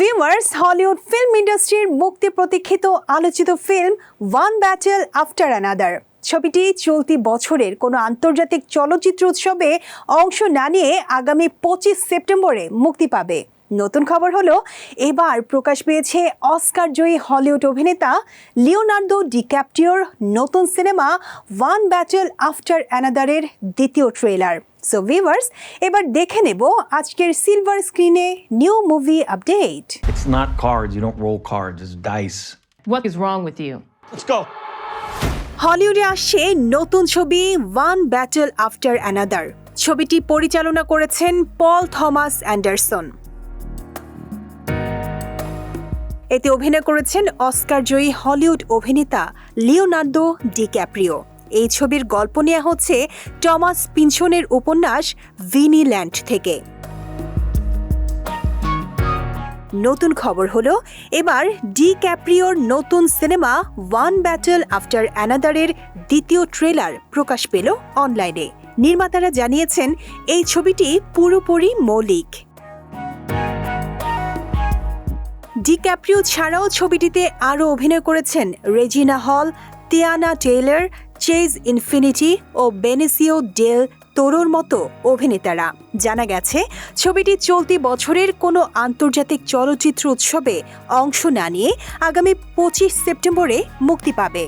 Viewers Hollywood film ইন্ডাস্ট্রির মুক্তি প্রতীক্ষিত আলোচিত film one battle after another ছবিটি চলতি বছরের কোনো আন্তর্জাতিক চলচ্চিত্র উৎসবে অংশ না নিয়ে আগামী পঁচিশ সেপ্টেম্বরে মুক্তি পাবে। নতুন খবর হলো এবার প্রকাশ পেয়েছে অস্কার জয়ী হলিউড অভিনেতা লিওনার্দো ডিক্যাপটিওর নতুন সিনেমা ওয়ান ব্যাটেল আফটার অ্যানাদারের দ্বিতীয় ট্রেলার সো ভিভার্স এবার দেখে নেব আজকের সিলভার স্ক্রিনে new movie update It's not cards. You don't roll cards. It's dice. What is wrong with you? Let's go. হলিউডে আসছে নতুন ছবি ওয়ান ব্যাটল আফটার অ্যানাদার ছবিটি পরিচালনা করেছেন পল থমাস অ্যান্ডারসন এতে অভিনয় করেছেন অস্কার জয়ী হলিউড অভিনেতা লিওনার্দো ডিক্যাপ্রিও। এই ছবির গল্প নেওয়া হচ্ছে টমাস পিনসনের উপন্যাস ভিনিল্যান্ড থেকে। নতুন খবর হলো, এবার ডি ক্যাপ্রিওর নতুন সিনেমা ওয়ান ব্যাটল আফটার অ্যানাদারের দ্বিতীয় ট্রেলার প্রকাশ পেল অনলাইনে। নির্মাতারা জানিয়েছেন, এই ছবিটি পুরোপুরি মৌলিক। ডিক্যাপ্রিও ছাড়াও ছবিটিতে আরও অভিনয় করেছেন Regina Hall, Teyana Taylor, Chase Infiniti ও বেনেসিও ডেল তোরোর মতো অভিনেতারা। জানা গেছে, ছবিটি চলতি বছরের কোনো আন্তর্জাতিক চলচ্চিত্র উৎসবে অংশ না নিয়ে আগামী পঁচিশ সেপ্টেম্বরে মুক্তি পাবে।